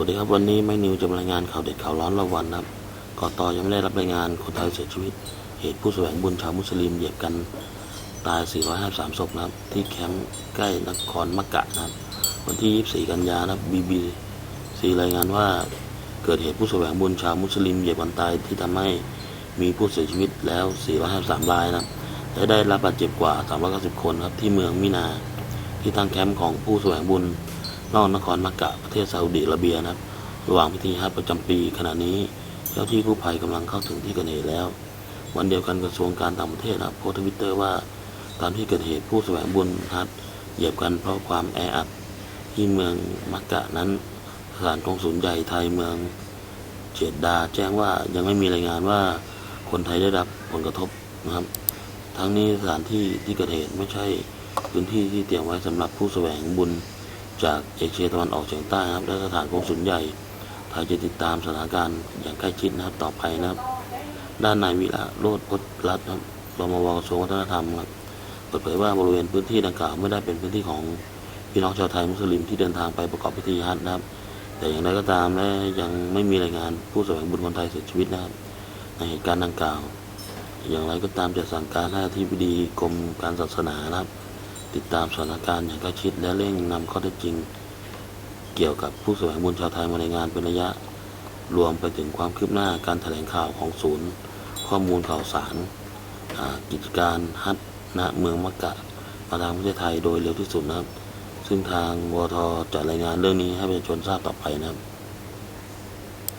วัสดีครับวันนี้ไม่นิวจะมารายงานข่าวเด็ดข่าวร้อนระวันนะครับกตยังไม่ได้รับรายงานคนไทยเสียชีวิต เหตุผู้แสวงบุญชาวมุสลิมเหยียบกันตาย 453 ศพนะครับ ที่แคมป์ใกล้นครมักกะนะครับ วันที่ 24 กันยานะครับ BBC รายงานว่าเกิดเหตุผู้แสวงบุญชาวมุสลิมเหยียบกันตายที่ทำให้มีผู้เสียชีวิตแล้ว 453 รายนะครับและได้รับบาดเจ็บกว่า 390 คนครับที่เมืองมินา ที่ตั้งแคมป์ของผู้แสวงบุญ นอกนครมักกะประเทศซาอุดิอาระเบียนะครับระหว่างพิธีฮัจประจำปีขณะนี้เจ้าที่กู้ภัยกำลังเข้าถึงที่เกิดเหตุแล้ว วันเดียวกันกระทรวงการต่างประเทศนะครับโพสต์ทวิตเตอร์ว่าตามที่เกิดเหตุผู้แสวงบุญฮัจเหยียบกันเพราะความแออัดที่เมืองมักกะนั้นสถานกงสุลใหญ่ไทยเมืองเจดดาแจ้งว่ายังไม่มีรายงานว่าคนไทยได้รับผลกระทบนะครับ ทั้งนี้สถานที่ที่เกิดเหตุไม่ใช่พื้นที่ที่เตรียมไว้สำหรับผู้แสวงบุญ จากเอเชียตะวันออกเฉียงใต้นะครับ และสถานกงสุลใหญ่ไทยจะติดตามสถานการณ์อย่างใกล้ชิดนะครับต่อไปนะครับ ด้านนายวีระโรธพจน์รัตน์ครับรมวกระทรวงวัฒนธรรมครับเปิดเผยว่าบริเวณพื้นที่ดังกล่าวไม่ได้เป็นพื้นที่ของพี่น้องชาวไทยมุสลิมที่เดินทางไปประกอบพิธีฮัจญ์นะครับ แต่อย่างไรก็ตามและยังไม่มีรายงานผู้แสวงบุญคนไทยเสียชีวิตนะครับ ในเหตุการณ์ดังกล่าว อย่างไรก็ตามจะสั่งการให้อธิบดีกรมการศาสนานะครับ ติดตามสถานการณ์อย่างใกล้ชิด และเร่งนำข้อเท็จจริง เกี่ยวกับผู้แสวงบุญชาวไทยมาในงานเป็นระยะ รวมไปถึงความคืบหน้าการแถลงข่าวของศูนย์ ข้อมูลข่าวสารกิจการฮัทณเมืองมักกะมาทางประเทศไทยโดยเร็วที่สุดนะครับ ซึ่งทางวทจะรายงานเรื่องนี้ให้ประชาชนทราบต่อไปนะครับ